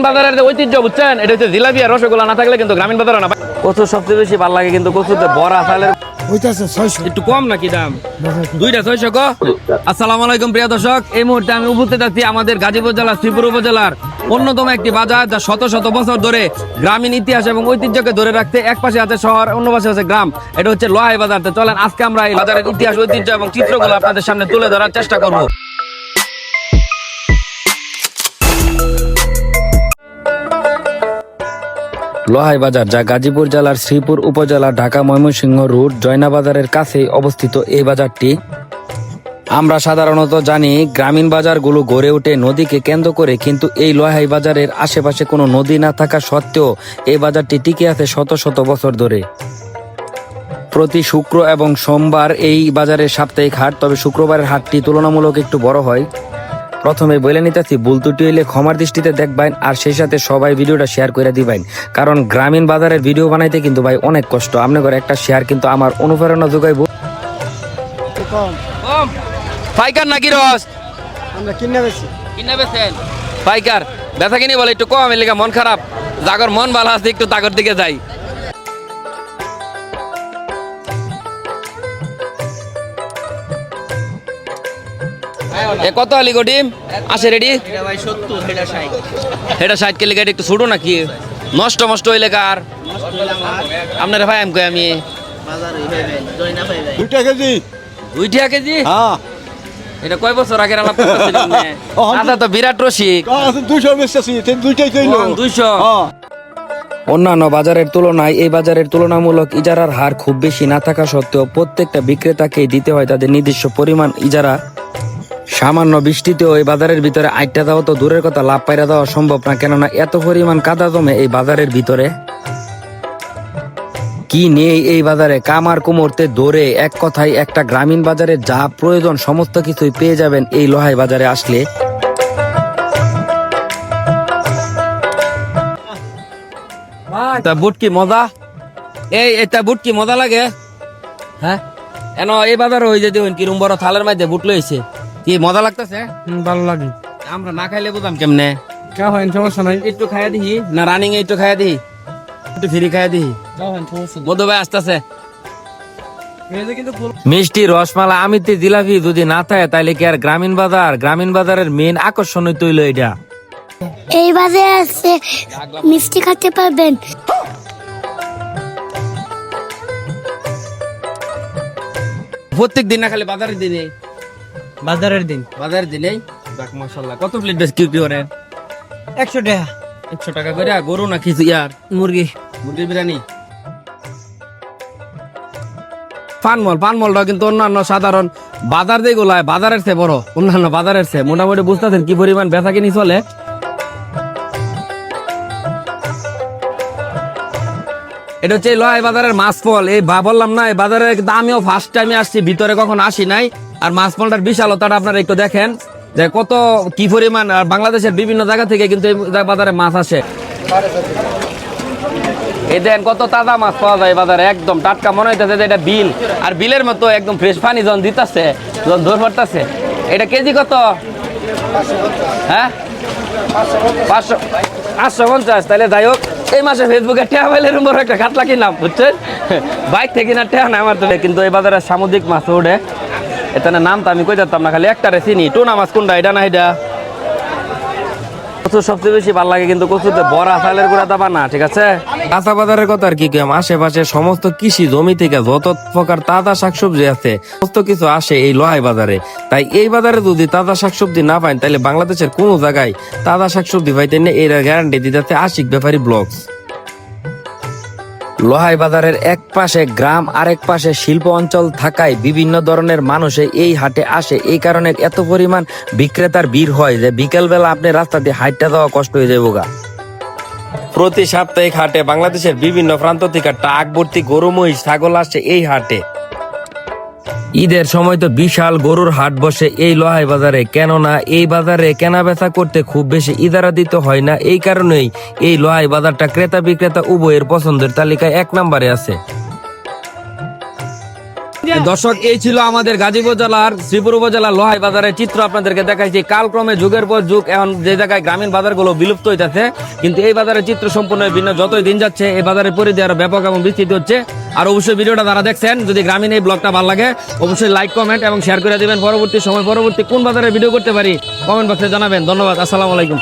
বাজারের যে ঐতিহ্য বুঝছেন? এটা হচ্ছে জিলাপি আর রসগোল্লা না থাকলে কিন্তু গ্রামীণ বাজারে না। কচু সবচেয়ে বেশি ভালো লাগে কিন্তু কচুতে বড়া চালের একটু কম নাকি দাম? দুইটা ছয়শো ক? আসসালামু আলাইকুম প্রিয় দর্শক। এই মুহূর্তে আমি উপস্থিত আছি আমাদের গাজীপুর জেলার শ্রীপুর উপজেলার অন্যতম একটি বাজার যা শত শত বছর ধরে গ্রামীণ ইতিহাস এবং ঐতিহ্যকে ধরে রাখতে এক পাশে আছে শহর অন্য পাশে আছে গ্রাম। এটা হচ্ছে লোহাই বাজার। তো চলেন আজকে আমরা এই বাজারের ইতিহাস ঐতিহ্য এবং চিত্রগুলো আপনাদের সামনে তুলে ধরার চেষ্টা করব। লোহাই বাজার যা গাজীপুর জেলার শ্রীপুর উপজেলা ঢাকা ময়মনসিংহ রুট জয়নাবাজারের কাছেই অবস্থিত এই বাজারটি। আমরা সাধারণত জানি গ্রামীণ বাজারগুলো গড়ে ওঠে নদীকে কেন্দ্র করে, কিন্তু এই লোহাই বাজারের আশেপাশে কোনো নদী না থাকা সত্ত্বেও এই বাজারটি টিকে আছে শত শত বছর ধরে। প্রতি শুক্র এবং সোমবার এই বাজারের সাপ্তাহিক হাট, তবে শুক্রবারের হাটটি তুলনামূলক একটু বড় হয়। প্রথমে বলে নিতেছি ভুল ত্রুটি হইলে ক্ষমার দৃষ্টিতে দেখবেন আর সেই সাথে সবাই ভিডিওটা শেয়ার করে দিবেন কারণ গ্রামীণ বাজারের ভিডিও বানাইতে কিন্তু ভাই অনেক কষ্ট। আপনাদের একটা শেয়ার কিন্তু আমার অনুপ্রেরণা যোগাইব। পাইকার নাকি রস? আমরা কিনে বেশি কিনে বেছেন পাইকার। ব্যথা কিনি বলে একটু কম এলাকা মন খারাপ। জাগর মন ভালো আছে একটু তাগর দিকে যাই। এ কত আলি গো ডিম? আসে রেডি? এটা ষাট কেলে গাড়ি একটু ছোটো নাকি? নষ্ট মষ্ট হইলে কার? আপনার ভাই আমি কই আমি দুইটা কেজি। দুই টাকা কেজি? হ্যাঁ। এটা কয় বছর আগের আলাপ? আচ্ছা তো বিরাট রসিক। বেচতেছি দুইটাই কইলো দুইশো। হ্যাঁ। অন্যান্য বাজারের তুলনায় এই বাজারের তুলনামূলক ইজারার হার খুব বেশি না থাকা সত্ত্বেও প্রত্যেকটা বিক্রেতাকেই দিতে হয় তাদের নির্দিষ্ট পরিমাণ ইজারা। সামান্য বৃষ্টিতেও এই বাজারের ভিতরে আইটা দেওয়া তো দূরের কথা, লাভ পাইরা দেওয়া সম্ভব না। কেননা এত পরিমাণ কাদা জমে এই বাজারের ভিতরে। কি নেই এই বাজারে? কামার কুমোরতে দৌড়ে এক কথায় একটা গ্রামীণ বাজারে যা প্রয়োজন, সমস্ত কিছুই পেয়ে যাবেন এই লোহাই বাজারে আসলে। বুট কি মজা? এই, এটা বুট কি মজা লাগে। হ্যাঁ? এন, এই বাজার হয়ে যেতে কিরম বড়, থালের মধ্যে বুট লইছে। কি মজা লাগতেছে? ভালো লাগে। আমরা না খাইলে বুঝাম কেমনে? কা হয় সমস্যা নাই। একটু খাইয়া দিহি না রানিং একটু খাইয়া দিহি? একটু ফ্রি খাইয়া দিহি? মধু ভাই আসতেছে। মিষ্টি রসমালা আমিতে জিলাপি যদি না থাকে তাইলে কি আর গ্রামীণ বাজার? গ্রামীণ বাজারের মেন আকর্ষণ তৈল এটা এই বাজারে আছে মিষ্টি খেতে পারবেন। প্রত্যেক দিন না খালি বাজারের দিনে। বাজারের দিন। বাজারের দিনেই? যাক মশাল্লাহ কত প্লেট বেশ কি করে? একশো টাকা। একশো টাকা করে গরু না কিছু ইয়ার মুরগি। মুরগির বিরিয়ানি? পানমল পানমলটা কিন্তু অন্যান্য সাধারণ বাজার যেগুলায় বাজারের চেয়ে বড় অন্যান্য বাজারের চেয়ে। মোটামুটি বুঝতেছেন কি পরিমাণ বেচা কিনি চলে? এটা হচ্ছে লোহাই বাজারের মাছ ফল। এই বা বললাম না এই বাজারে কিন্তু আমিও ফার্স্ট টাইমে আসছি ভিতরে কখন আসি নাই। আর মাছ ফলটার বিশালতাটা আপনারা একটু দেখেন যে কত কি পরিমাণ, আর বাংলাদেশের বিভিন্ন জায়গা থেকে কিন্তু বাজারে মাছ আসে। এই দেন কত তাজা মাছ পাওয়া যায় বাজারে, একদম টাটকা। মনে হইতেছে যে এটা বিল, আর বিলের মতো একদম ফ্রেশ পানি দিতেছে ধর পড়তেছে এটা কেজি কত? হ্যাঁ? পাঁচশো পাঁচশো পঞ্চাশ। তাহলে যাই হোক, এই মাসে ফেসবুকে পাইলের উপর একটা খাটলা কিনলাম, বুঝছেন? বাইক থেকে না না আমার তো, কিন্তু এই বাজারে সামুদ্রিক মাছ ওঠে এখানে নাম তো আমি কই যেতাম না, খালি একটা চিনি। টোনা মাছ কোনটা এটা না এটা? না আশেপাশে সমস্ত কৃষি জমি থেকে যত প্রকার তাজা শাকসবজি আছে, সমস্ত কিছু আসে এই লোহাই বাজারে। তাই এই বাজারে যদি তাজা শাকসবজি না তাহলে বাংলাদেশের কোনো জায়গায় তাজা শাকসবজি পাইতে নেই এর গ্যারান্টি দিতে আশিক ব্যাপারী ব্লগস। লোহাই বাজারের এক পাশে গ্রাম, আরেক পাশে শিল্প অঞ্চল থাকায় বিভিন্ন ধরনের মানুষে এই হাটে আসে। এই কারণে এত পরিমাণ বিক্রেতার ভিড় হয় যে বিকেলবেলা আপনি রাস্তা দিয়ে হাইটটা দেওয়া কষ্ট হয়ে যাব গা প্রতি সাপ্তাহিক হাটে বাংলাদেশের বিভিন্ন প্রান্ত থেকে টাক, ভর্তি, গরু, মহিষ, ছাগল আসে এই হাটে। ঈদের সময় তো বিশাল গরুর হাট বসে এই লোহাই বাজারে। কেননা এই বাজারে কেনা বেচা করতে খুব বেশি ইদারা দিতে হয় না। এই কারণেই এই লোহাই বাজারটা ক্রেতা বিক্রেতা উভয়ের পছন্দের তালিকায় এক নম্বরে আছে। দর্শক এই ছিল আমাদের গাজীপুর জেলার শ্রীপুর উপজেলার লোহাই বাজারের চিত্র। আপনাদেরকে দেখাইছি কালক্রমে যুগের পর যুগ এখন যে জায়গায় গ্রামীণ বাজারগুলো বিলুপ্ত হইতেছে কিন্তু এই বাজারের চিত্র সম্পূর্ণ ভিন্ন। যতই দিন যাচ্ছে এই বাজারের পরিধি আরও ব্যাপক এবং বিস্তৃত হচ্ছে। আর অবশ্যই ভিডিওটা যারা দেখছেন যদি গ্রামীণ এই ব্লগটা ভালো লাগে অবশ্যই লাইক কমেন্ট এবং শেয়ার করে দিবেন। পরবর্তী সময় পরবর্তী কোন বাজারে ভিডিও করতে পারি কমেন্ট বক্সে জানাবেন। ধন্যবাদ আসসালামু আলাইকুম।